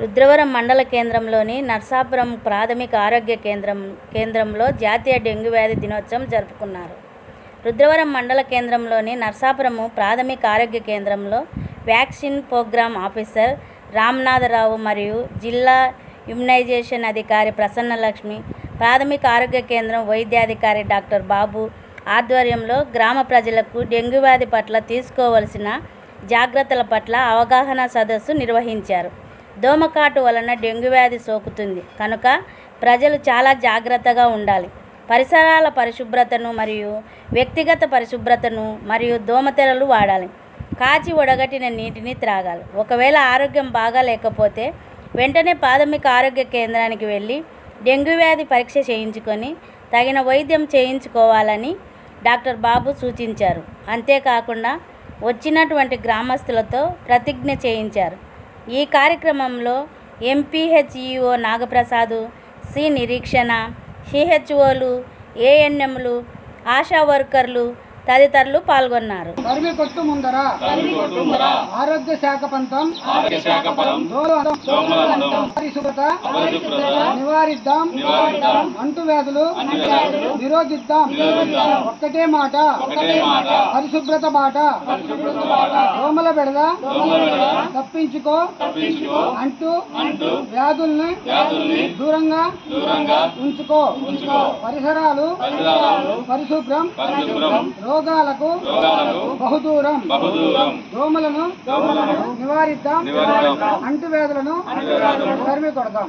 రుద్రవరం మండల కేంద్రంలోని నర్సాపురం ప్రాథమిక ఆరోగ్య కేంద్రం కేంద్రంలో జాతీయ డెంగ్యూ వ్యాధి దినోత్సవం జరుపుకున్నారు. రుద్రవరం మండల కేంద్రంలోని నర్సాపురము ప్రాథమిక ఆరోగ్య కేంద్రంలో వ్యాక్సిన్ ప్రోగ్రామ్ ఆఫీసర్ రామ్నాథరావు మరియు జిల్లా ఇమ్యునైజేషన్ అధికారి ప్రసన్నలక్ష్మి ప్రాథమిక ఆరోగ్య కేంద్రం వైద్యాధికారి డాక్టర్ బాబు ఆధ్వర్యంలో గ్రామ ప్రజలకు డెంగ్యూ వ్యాధి పట్ల తీసుకోవలసిన జాగ్రత్తల పట్ల అవగాహన సదస్సు నిర్వహించారు. దోమకాటు వలన డెంగ్యూ వ్యాధి సోకుతుంది. కనుక ప్రజలు చాలా జాగ్రత్తగా ఉండాలి. పరిసరాల పరిశుభ్రతను మరియు వ్యక్తిగత పరిశుభ్రతను మరియు దోమతెరలు వాడాలి. కాచి వడగట్టిన నీటిని త్రాగాలి. ఒకవేళ ఆరోగ్యం బాగా లేకపోతే వెంటనే ప్రాథమిక ఆరోగ్య కేంద్రానికి వెళ్ళి డెంగ్యూ వ్యాధి పరీక్ష చేయించుకొని తగిన వైద్యం చేయించుకోవాలని డాక్టర్ బాబు సూచించారు. అంతేకాకుండా వచ్చినటువంటి గ్రామస్తులతో ప్రతిజ్ఞ చేయించారు. ఈ కార్యక్రమంలో ఎంపీహెచ్ఈఓ నాగప్రసాదు సి నిరీక్షణ సిహెచ్ఓలు ఏఎన్ఎంలు ఆశా వర్కర్లు తదితరులు పాల్గొన్నారు. ఆరోగ్య శాఖ పంతం పరిశుభ్రత నివారిద్దాం అంటు వ్యాధులు నిరోధిద్దాం. ఒక్కటే మాట పరిశుభ్రత బాట దోమల బెడద తప్పించుకో. అంటూ వ్యాధుల్ని దూరంగా ఉంచుకో. పరిసరాలు పరిశుభ్రం రోగాలకు బహుదూరం. దోమలను నివారిద్దాం. అంటువ్యాధులను తరిమి కొడదాం